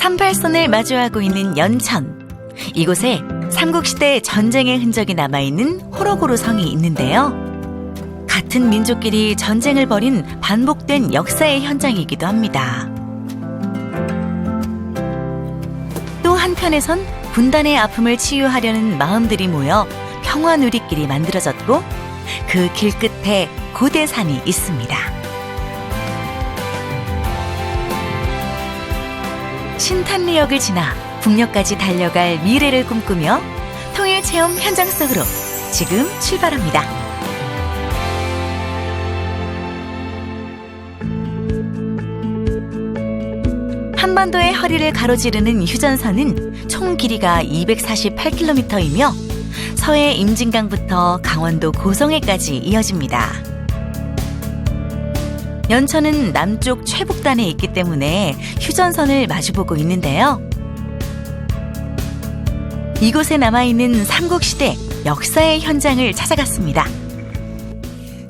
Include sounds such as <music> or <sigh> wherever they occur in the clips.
38선을 마주하고 있는 연천. 이곳에 삼국시대 전쟁의 흔적이 남아있는 호로고루 성이 있는데요. 같은 민족끼리 전쟁을 벌인 반복된 역사의 현장이기도 합니다. 또 한편에선 분단의 아픔을 치유하려는 마음들이 모여 평화 누리길이 만들어졌고 그 길 끝에 고대산이 있습니다. 신탄리역을 지나 북녘까지 달려갈 미래를 꿈꾸며 통일 체험 현장 속으로 지금 출발합니다. 한반도의 허리를 가로지르는 휴전선은 총 길이가 248km이며 서해 임진강부터 강원도 고성에까지 이어집니다. 연천은 남쪽 최북단에 있기 때문에 휴전선을 마주보고 있는데요. 이곳에 남아있는 삼국시대 역사의 현장을 찾아갔습니다.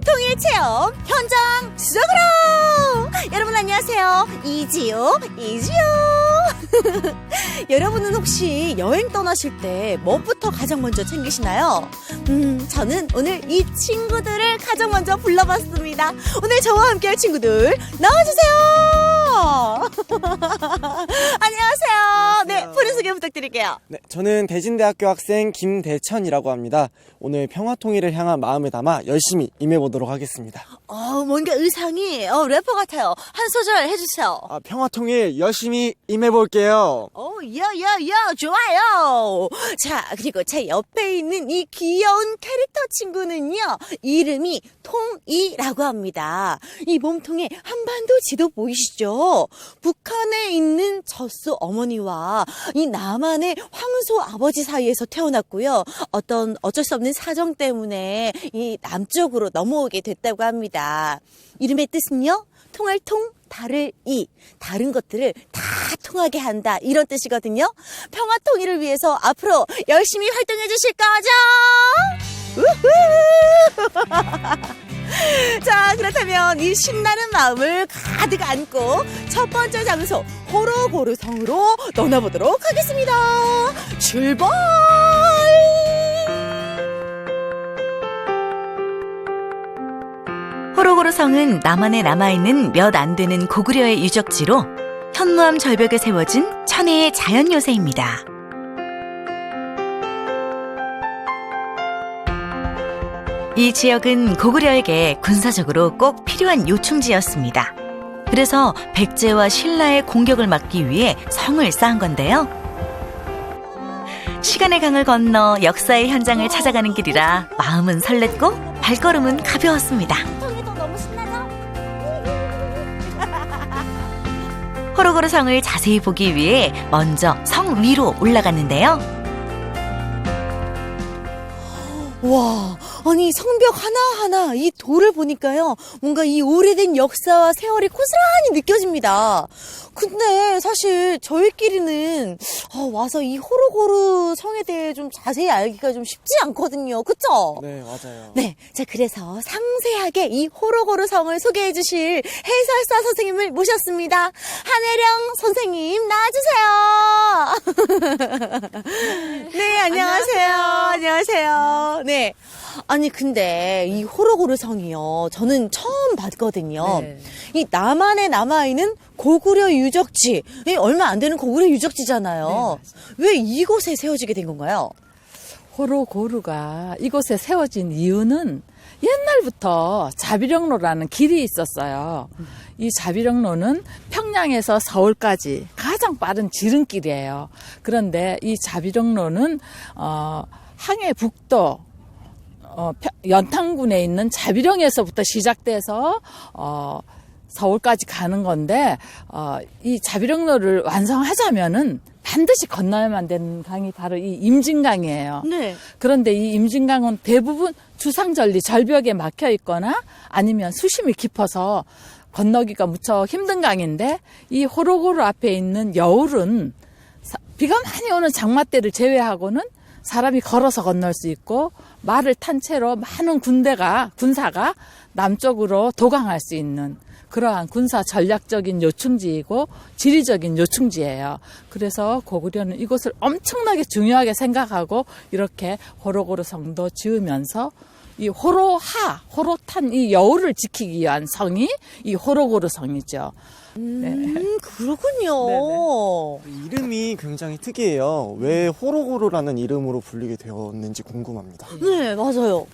통일 체험 현장 수적으로 여러분 안녕하세요 이지요 이지요 <laughs> 여러분은 혹시 여행 떠나실 때 뭐부터 가장 먼저 챙기시나요? 음 저는 오늘 이 친구들을 가장 먼저 불러봤습니다 오늘 저와 함께할 친구들 나와주세요 <laughs> 안녕하세요 네 본인 소개 부탁드릴게요 네, 저는 대진대학교 학생 김대천이라고 합니다. 오늘 평화 통일을 향한 마음을 담아 열심히 임해보도록 하겠습니다. 어 뭔가 의상이 어 래퍼 같아요 한 소절 해주세요 아, 평화 통일 열심히 임해볼게요. 오, 야, 야, 야, 좋아요. 자, 그리고 제 옆에 있는 이 귀여운 캐릭터 친구는요, 이름이 통이라고 합니다. 이 몸통에 한반도 지도 보이시죠? 북한에 있는 젖소 어머니와 이 남한의 황소 아버지 사이에서 태어났고요. 어떤 어쩔 수 없는 사정 때문에 이 남쪽으로 넘어오게 됐다고 합니다. 이름의 뜻은요, 통할 통, 다를 이, 다른 것들을 다 통하게 한다. 이런 뜻이거든요. 평화 통일을 위해서 앞으로 열심히 활동해 주실 거죠? 우후! <laughs> <laughs> 자, 그렇다면 이 신나는 마음을 가득 안고 첫 번째 장소 호로고루 성으로 떠나보도록 하겠습니다. 출발! 호로고로 성은 남한에 남아있는 몇 안 되는 고구려의 유적지로 현무암 절벽에 세워진 천혜의 자연 요새입니다. 이 지역은 고구려에게 군사적으로 꼭 필요한 요충지였습니다. 그래서 백제와 신라의 공격을 막기 위해 성을 쌓은 건데요. 시간의 강을 건너 역사의 현장을 찾아가는 길이라 마음은 설렜고 발걸음은 가벼웠습니다. <laughs> 호로고로 성을 자세히 보기 위해 먼저 성 위로 올라갔는데요. 와, 아니 성벽 하나하나 이 돌을 보니까요. 뭔가 이 오래된 역사와 세월이 고스란히 느껴집니다. 근데 사실 저희끼리는 어, 와서 이 호로고루 성에 대해 좀 자세히 알기가 좀 쉽지 않거든요. 그쵸? 네, 맞아요. 네, 자 그래서 상세하게 이 호로고루 성을 소개해 주실 해설사 선생님을 모셨습니다. 한혜령 선생님 나와주세요. <laughs> 네, 안녕하세요. 안녕하세요. 네. 아니 근데 이 호로고루 성이요. 저는 처음 봤거든요. 네. 이 남한에 남아 있는 고구려 유적지. 이 얼마 안 되는 고구려 유적지잖아요. 왜 이곳에 세워지게 된 건가요? 호로고루가 이곳에 세워진 이유는 옛날부터 자비령로라는 길이 있었어요. 이 자비령로는 평양에서 서울까지 가장 빠른 지름길이에요. 그런데 이 자비령로는 어, 항해 북도 어, 평- 연탄군에 있는 자비령에서부터 시작돼서 어, 서울까지 가는 건데 어, 이 자비령로를 완성하자면은 반드시 건너야만 되는 강이 바로 이 임진강이에요. 네. 그런데 이 임진강은 대부분 주상절리 절벽에 막혀 있거나 아니면 수심이 깊어서 건너기가 무척 힘든 강인데 이 호로고루 앞에 있는 여울은 사- 비가 많이 오는 장마 때를 제외하고는 사람이 걸어서 건널 수 있고 말을 탄 채로 많은 군대가 군사가 남쪽으로 도강할 수 있는 그러한 군사 전략적인 요충지이고 지리적인 요충지예요. 그래서 고구려는 이곳을 엄청나게 중요하게 생각하고 이렇게 호로고로 성도 지으면서 이 호로하, 호로탄 이 여우를 지키기 위한 성이 이 호로고로 성이죠. 음, 그렇군요. 이름이 굉장히 특이해요. 왜 호로고로라는 이름으로 불리게 되었는지 궁금합니다. 네, 맞아요.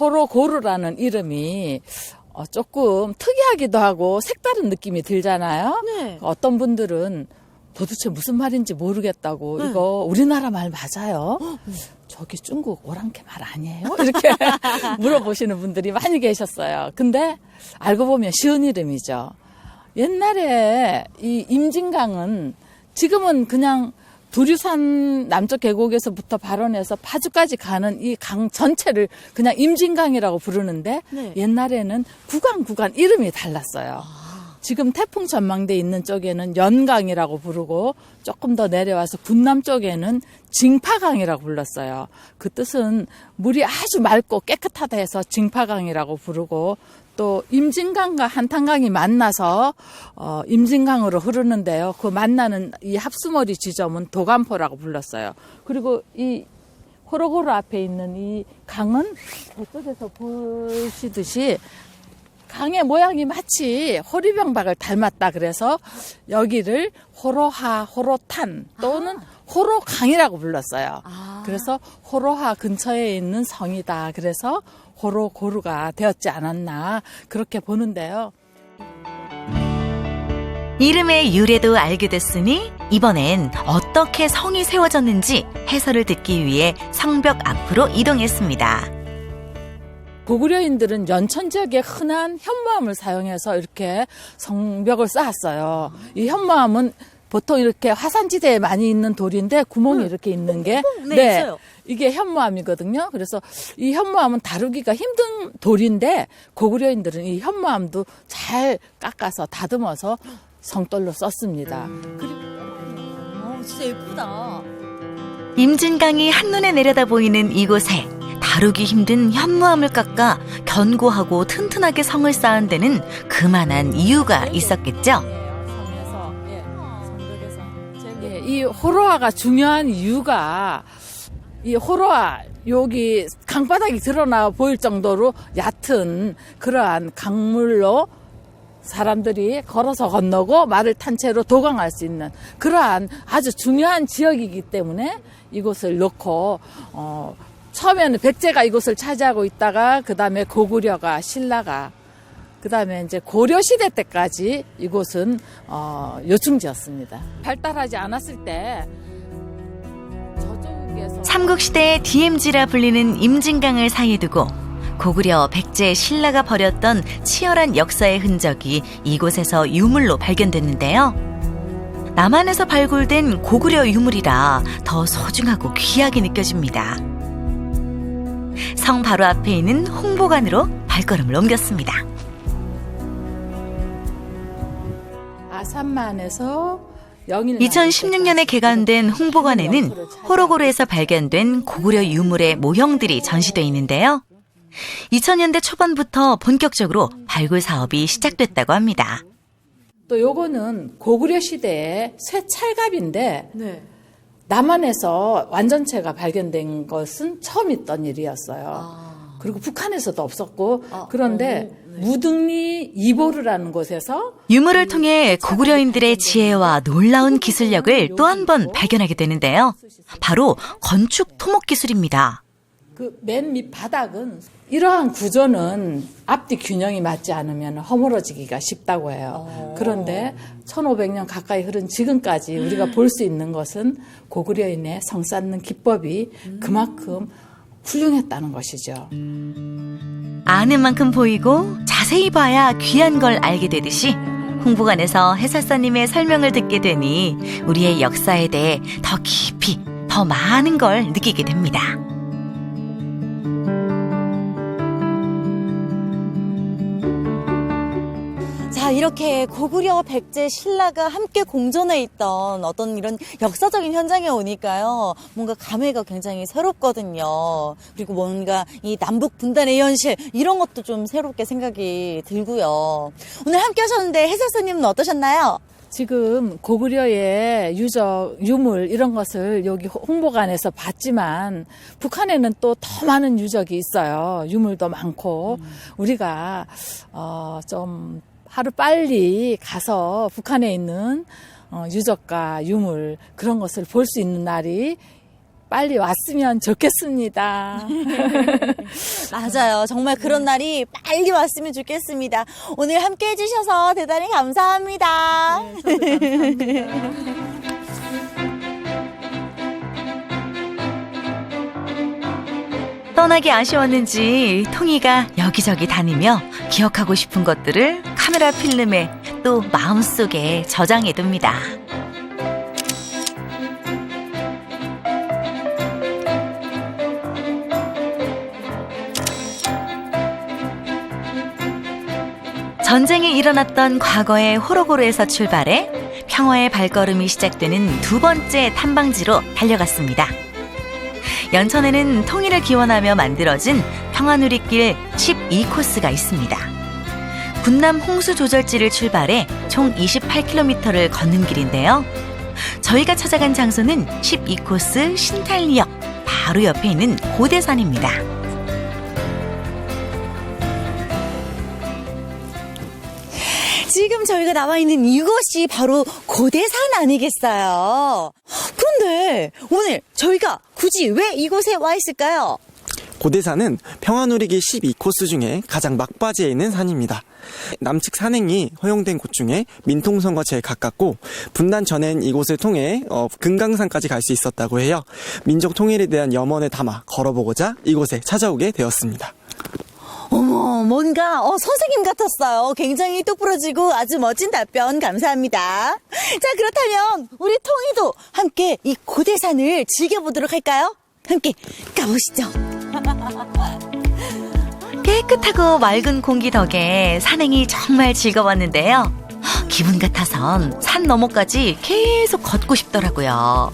호로고르라는 이름이 어, 조금 특이하기도 하고 색다른 느낌이 들잖아요. 네. 어떤 분들은 도대체 무슨 말인지 모르겠다고 네. 이거 우리나라 말 맞아요? 저기 중국 오랑캐 말 아니에요? <laughs> 이렇게 <laughs> 물어보시는 분들이 많이 계셨어요. 근데 알고 보면 쉬운 이름이죠. 옛날에 이 임진강은 지금은 그냥 두류산 남쪽 계곡에서부터 발원해서 파주까지 가는 이 강 전체를 그냥 임진강이라고 부르는데 네. 옛날에는 구간 구간 이름이 달랐어요. 지금 태풍 전망대 있는 쪽에는 연강이라고 부르고 조금 더 내려와서 군남 쪽에는 징파강이라고 불렀어요. 그 뜻은 물이 아주 맑고 깨끗하다 해서 징파강이라고 부르고 또 임진강과 한탄강이 만나서 어, 임진강으로 흐르는데요. 그 만나는 이 합수머리 지점은 도감포라고 불렀어요. 그리고 이 호로고로 앞에 있는 이 강은 저쪽에서 보시듯이 강의 모양이 마치 호리병박을 닮았다 그래서 여기를 호로하, 호로탄 또는 호로강이라고 불렀어요. 아. 그래서 호로하 근처에 있는 성이다. 그래서 호로고루가 되었지 않았나 그렇게 보는데요. 이름의 유래도 알게 됐으니 이번엔 어떻게 성이 세워졌는지 해설을 듣기 위해 성벽 앞으로 이동했습니다. 고구려인들은 연천 지역의 흔한 현무암을 사용해서 이렇게 성벽을 쌓았어요. 이 현무암은 보통 이렇게 화산지대에 많이 있는 돌인데 구멍이 이렇게 있는 게 네, 있어요. 이게 현무암이거든요. 그래서 이 현무암은 다루기가 힘든 돌인데 고구려인들은 이 현무암도 잘 깎아서 다듬어서 성돌로 썼습니다. 그리고 어, 진짜 예쁘다. 임진강이 한눈에 내려다 보이는 이곳에 다루기 힘든 현무암을 깎아 견고하고 튼튼하게 성을 쌓은 데는 그만한 이유가 있었겠죠. 예, 이 호로아가 중요한 이유가 이 호로아 여기 강바닥이 드러나 보일 정도로 얕은 그러한 강물로 사람들이 걸어서 건너고 말을 탄 채로 도강할 수 있는 그러한 아주 중요한 지역이기 때문에 이곳을 놓고 어 처음에는 백제가 이곳을 차지하고 있다가 그 다음에 고구려가 신라가 그 다음에 이제 고려 시대 때까지 이곳은 어, 요충지였습니다. 발달하지 않았을 때 삼국시대의 DMZ라 불리는 임진강을 사이에 두고 고구려, 백제, 신라가 벌였던 치열한 역사의 흔적이 이곳에서 유물로 발견됐는데요. 남한에서 발굴된 고구려 유물이라 더 소중하고 귀하게 느껴집니다. 성 바로 앞에 있는 홍보관으로 발걸음을 옮겼습니다. 아산만에서 영일 2016년에 개관된 홍보관에는 호로고르에서 발견된 고구려 유물의 모형들이 전시돼 있는데요. 2000년대 초반부터 본격적으로 발굴 사업이 시작됐다고 합니다. 또 요거는 고구려 시대의 쇠 찰갑인데 네. 남한에서 완전체가 발견된 것은 처음 있던 일이었어요. 아. 그리고 북한에서도 없었고 아, 그런데 오, 네. 무등리 이보르라는 곳에서 유물을 통해 고구려인들의 지혜와 놀라운 기술력을 또 한 번 발견하게 되는데요. 바로 건축 토목 기술입니다. 그 맨 밑 바닥은 이러한 구조는 앞뒤 균형이 맞지 않으면 허물어지기가 쉽다고 해요. 그런데 1500년 가까이 흐른 지금까지 우리가 볼 수 있는 것은 고구려인의 성 쌓는 기법이 그만큼 훌륭했다는 것이죠. 아는 만큼 보이고 자세히 봐야 귀한 걸 알게 되듯이 홍보관에서 해설사님의 설명을 듣게 되니 우리의 역사에 대해 더 깊이, 더 많은 걸 느끼게 됩니다. 아, 이렇게 고구려 백제 신라가 함께 공존해 있던 어떤 이런 역사적인 현장에 오니까요. 뭔가 감회가 굉장히 새롭거든요. 그리고 뭔가 이 남북 분단의 현실 이런 것도 좀 새롭게 생각이 들고요. 오늘 함께 하셨는데 해설사님은 어떠셨나요? 지금 고구려의 유적, 유물 이런 것을 여기 홍보관에서 봤지만 북한에는 또 더 많은 유적이 있어요. 유물도 많고 우리가 어, 좀 하루 빨리 가서 북한에 있는 어, 유적과 유물 그런 것을 볼 수 있는 날이 빨리 왔으면 좋겠습니다. <laughs> 맞아요. 정말 그런 날이 빨리 왔으면 좋겠습니다. 오늘 함께 해주셔서 대단히 감사합니다. 떠나기 아쉬웠는지 통이가 여기저기 다니며 기억하고 싶은 것들을 카메라 필름에 또 마음속에 저장해둡니다. 전쟁이 일어났던 과거의 호로고로에서 출발해 평화의 발걸음이 시작되는 두 번째 탐방지로 달려갔습니다. 연천에는 통일을 기원하며 만들어진 평화누리길 12코스가 있습니다. 군남 홍수 조절지를 출발해 총 28km를 걷는 길인데요. 저희가 찾아간 장소는 12코스 신탈리역 바로 옆에 있는 고대산입니다. 지금 저희가 나와 있는 이곳이 바로 고대산 아니겠어요? 그런데 오늘 저희가 굳이 왜 이곳에 와 있을까요? 고대산은 평화누리기 12코스 중에 가장 막바지에 있는 산입니다. 남측 산행이 허용된 곳 중에 민통선과 제일 가깝고 분단 전엔 이곳을 통해 어, 금강산까지 갈 수 있었다고 해요. 민족 통일에 대한 염원을 담아 걸어보고자 이곳에 찾아오게 되었습니다. 어머, 뭔가 어, 선생님 같았어요. 굉장히 똑부러지고 아주 멋진 답변 감사합니다. 자, 그렇다면 우리 통이도 함께 이 고대산을 즐겨보도록 할까요? 함께 가보시죠. 깨끗하고 맑은 공기 덕에 산행이 정말 즐거웠는데요. 기분 같아선 산 너머까지 계속 걷고 싶더라고요.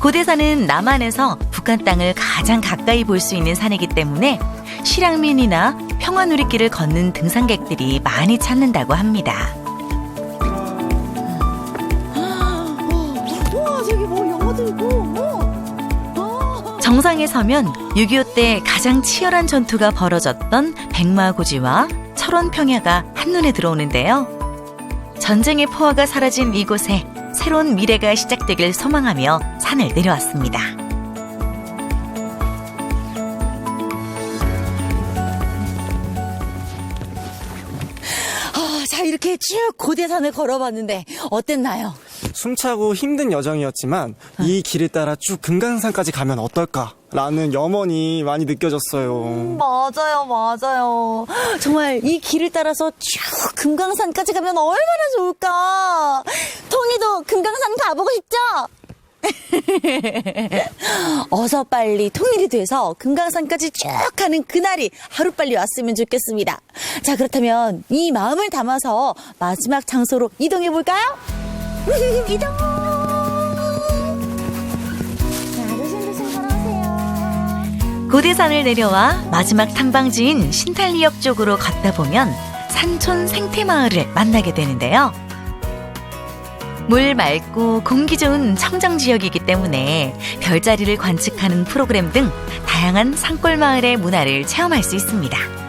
고대산은 남한에서 북한 땅을 가장 가까이 볼 수 있는 산이기 때문에 실향민이나 평화누리길을 걷는 등산객들이 많이 찾는다고 합니다. 우와, 저기 뭐 영어도 있고, 어. 정상에 서면 6.25 때 가장 치열한 전투가 벌어졌던 백마고지와 철원 평야가 한눈에 들어오는데요. 전쟁의 포화가 사라진 이곳에 새로운 미래가 시작되길 소망하며 산을 내려왔습니다. 아, 자, 이렇게 쭉 고대산을 걸어봤는데 어땠나요? 숨차고 힘든 여정이었지만 이 길을 따라 쭉 금강산까지 가면 어떨까라는 염원이 많이 느껴졌어요. 맞아요, 맞아요. 정말 이 길을 따라서 쭉 금강산까지 가면 얼마나 좋을까. 통이도 금강산 가보고 싶죠? <laughs> 어서 빨리 통일이 돼서 금강산까지 쭉 가는 그날이 하루빨리 왔으면 좋겠습니다. 자, 그렇다면 이 마음을 담아서 마지막 장소로 이동해 볼까요? 이동! 고대산을 내려와 마지막 탐방지인 신탈리역 쪽으로 걷다 보면 산촌 생태마을을 만나게 되는데요. 물 맑고 공기 좋은 청정 지역이기 때문에 별자리를 관측하는 프로그램 등 다양한 산골 마을의 문화를 체험할 수 있습니다.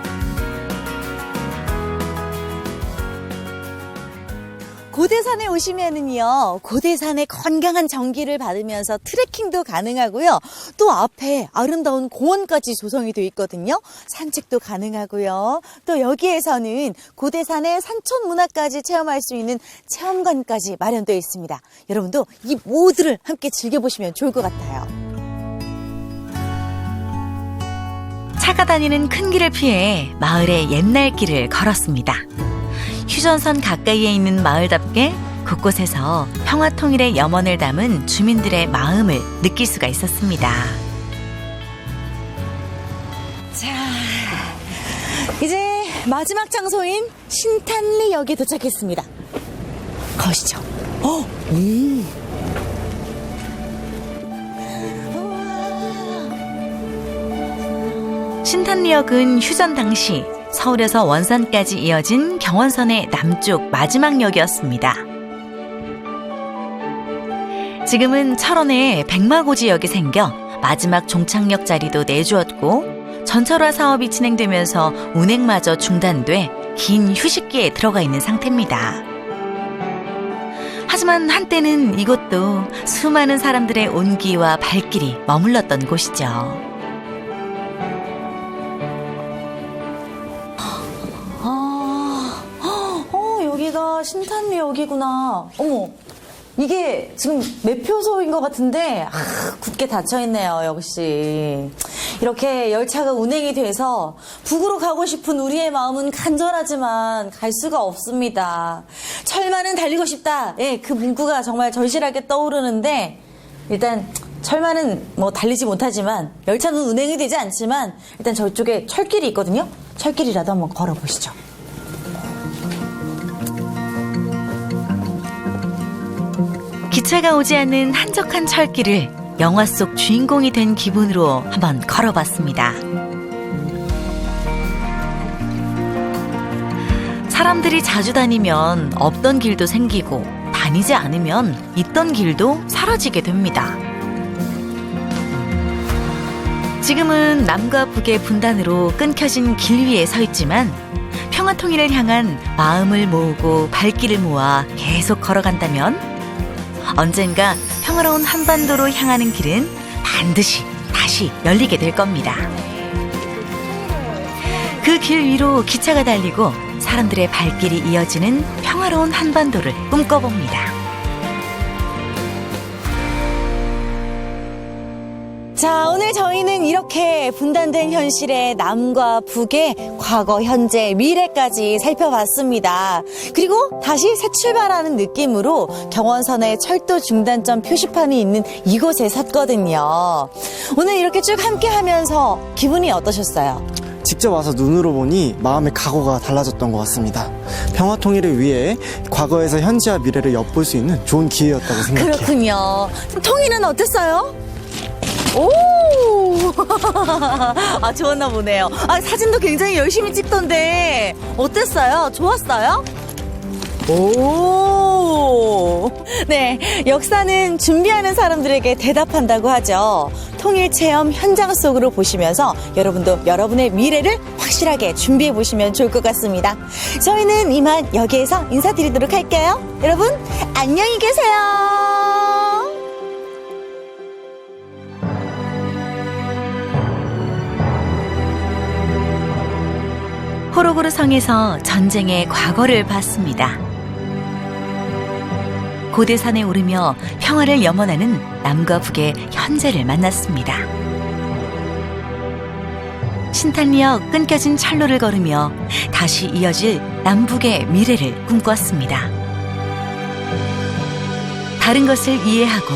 고대산에 오시면은요, 고대산의 건강한 전기를 받으면서 트레킹도 가능하고요. 또 앞에 아름다운 공원까지 조성이 되어 있거든요. 산책도 가능하고요. 또 여기에서는 고대산의 산촌 문화까지 체험할 수 있는 체험관까지 마련되어 있습니다. 여러분도 이 모두를 함께 즐겨보시면 좋을 것 같아요. 차가 다니는 큰 길을 피해 마을의 옛날 길을 걸었습니다. 휴전선 가까이에 있는 마을답게 곳곳에서 평화 통일의 염원을 담은 주민들의 마음을 느낄 수가 있었습니다. 자, 이제 마지막 장소인 신탄리역에 도착했습니다. 가시죠. 어, 음. 신탄리역은 휴전 당시 서울에서 원산까지 이어진 경원선의 남쪽 마지막 역이었습니다. 지금은 철원에 백마고지역이 생겨 마지막 종착역 자리도 내주었고 전철화 사업이 진행되면서 운행마저 중단돼 긴 휴식기에 들어가 있는 상태입니다. 하지만 한때는 이곳도 수많은 사람들의 온기와 발길이 머물렀던 곳이죠. 신탄리역이구나. 어머, 이게 지금 매표소인 것 같은데, 아, 굳게 닫혀 있네요, 역시. 이렇게 열차가 운행이 돼서 북으로 가고 싶은 우리의 마음은 간절하지만 갈 수가 없습니다. 철만은 달리고 싶다. 예, 그 문구가 정말 절실하게 떠오르는데, 일단 철만은 뭐 달리지 못하지만 열차는 운행이 되지 않지만 일단 저쪽에 철길이 있거든요. 철길이라도 한번 걸어보시죠. 기차가 오지 않는 한적한 철길을 영화 속 주인공이 된 기분으로 한번 걸어봤습니다. 사람들이 자주 다니면 없던 길도 생기고 다니지 않으면 있던 길도 사라지게 됩니다. 지금은 남과 북의 분단으로 끊겨진 길 위에 서 있지만 평화 통일을 향한 마음을 모으고 발길을 모아 계속 걸어간다면 언젠가 평화로운 한반도로 향하는 길은 반드시 다시 열리게 될 겁니다. 그 길 위로 기차가 달리고 사람들의 발길이 이어지는 평화로운 한반도를 꿈꿔봅니다. 자, 오늘 저희는 이렇게 분단된 현실의 남과 북의 과거, 현재, 미래까지 살펴봤습니다. 그리고 다시 새 출발하는 느낌으로 경원선의 철도 중단점 표시판이 있는 이곳에 섰거든요. 오늘 이렇게 쭉 함께 하면서 기분이 어떠셨어요? 직접 와서 눈으로 보니 마음의 각오가 달라졌던 것 같습니다. 평화 통일을 위해 과거에서 현재와 미래를 엿볼 수 있는 좋은 기회였다고 생각해요. 그렇군요. 통일은 어땠어요? 오! <laughs> 아, 좋았나 보네요. 아, 사진도 굉장히 열심히 찍던데, 어땠어요? 좋았어요? 오! 네, 역사는 준비하는 사람들에게 대답한다고 하죠. 통일 체험 현장 속으로 보시면서 여러분도 여러분의 미래를 확실하게 준비해 보시면 좋을 것 같습니다. 저희는 이만 여기에서 인사드리도록 할게요. 여러분, 안녕히 계세요. 호로고르 성에서 전쟁의 과거를 봤습니다. 고대산에 오르며 평화를 염원하는 남과 북의 현재를 만났습니다. 신탄리역 끊겨진 철로를 걸으며 다시 이어질 남북의 미래를 꿈꿨습니다. 다른 것을 이해하고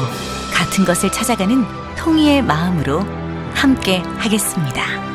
같은 것을 찾아가는 통일의 마음으로 함께 하겠습니다.